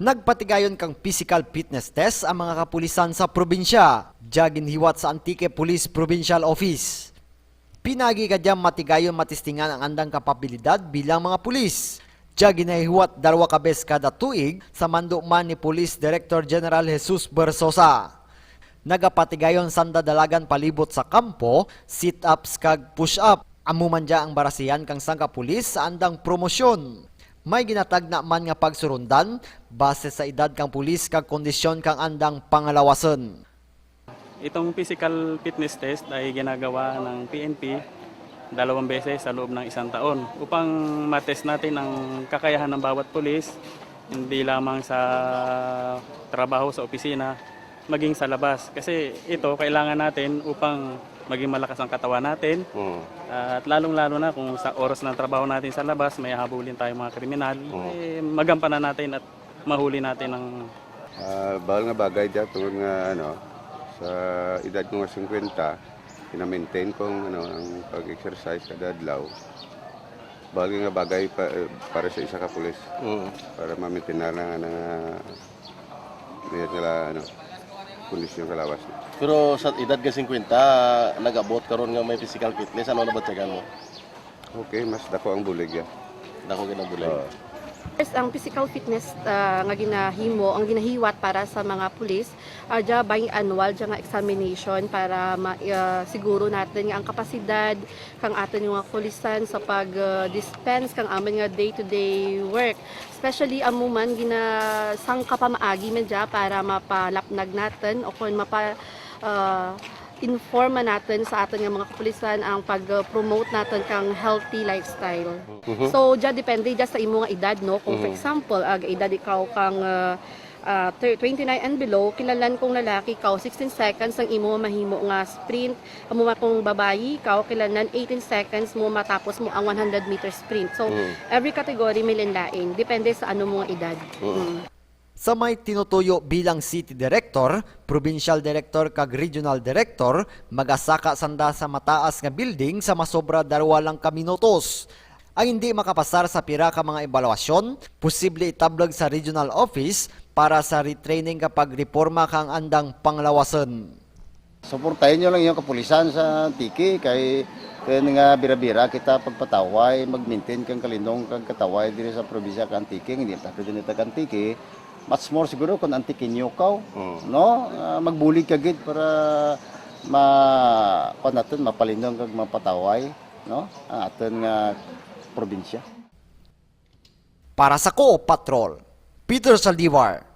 Nagpatigayon kang physical fitness test ang mga kapulisan sa probinsya. Jagin hiwat sa Antique Police Provincial Office. Pinagi kadyang matigayon matistingan ang andang kapabilidad bilang mga pulis. Jagin hiwat dalawa ka bes kada tuig sa mandukman ni Police Director General Jesus Bersosa. Nagapatigayon sanda dalagan palibot sa kampo, sit-ups kag push-up. Amuman dya ang barasihan kang sangka pulis sa andang promosyon. May ginatag na man nga pagsurundan base sa edad kang pulis kag kondisyon kang andang pangalawason. Itong physical fitness test ay ginagawa ng PNP dalawang beses sa loob ng isang taon. Upang matest natin ang kakayahan ng bawat pulis hindi lamang sa trabaho sa opisina maging sa labas. Kasi ito kailangan natin upang maging malakas ang katawan natin at lalong-lalo na kung sa oras ng trabaho natin sa labas may habulin tayong mga kriminal eh, magampanan natin at mahuli natin ang Ah, bawal nga bagay dyan tungkol nga ano, sa edad ko nga 50, pinamaintain kong ano, ang pag-exercise kada adlaw. Bawal nga bagay pa, eh, para sa isa ka pulis. Para ma-maintain na nga na may nga ano, kondisyon kalawas. Pero sa edad ka 50, nag-abot karon nga may physical fitness, ano na ba tiyagan mo? Okay, mas dako ang bulig ya. Dako ginabulay. Oo. First, ang physical fitness ah, nga ginahimo, ang ginahiwat para sa mga pulis, uh, dya annual dya nga examination para ma, ah, siguro natin nga ang kapasidad kang aton yung mga pulisan sa pag-dispense kang amin nga day-to-day work. Especially amuman ginasang ka pa maagi man dya para mapalapnag natin o kung mapa ah, informa natin sa aton nga mga kapulisan ang pag-promote natin kang healthy lifestyle. So, dyan depende dyan sa imo nga edad, no? Kung for example, ag edad ikaw kang uh, uh, thir- 29 and below, kilalan kong lalaki ikaw 16 seconds ang imo mahimo nga sprint. Amo ma kung babayi ikaw kilalan 18 seconds mo matapos mo ang 100 meter sprint. So, every category may linlain. Depende sa ano mo nga edad. Mm. Sa may tinutuyo bilang City Director, Provincial Director kag Regional Director, magasaka sanda sa mataas nga building sa masobra darwa lang ka minutos. Ang hindi makapasar sa pira ka mga evaluasyon, posible itablag sa regional office para sa retraining kapag reforma kang andang panglawason. Suportahin nyo lang yung kapulisan sa tiki kay kaya nga bira-bira kita pagpataway, mag-maintain kang kalinong kang kataway diri sa probinsya kang tiki, hindi ta pwede nita kang tiki. Much more siguro kung antiki nyo kaw, no? Ah, magbulig ka gid para ma pa natin mapalinong kag mapataway, no? Ang aton nga probinsya. Para sa Co Patrol, Peter Saldivar,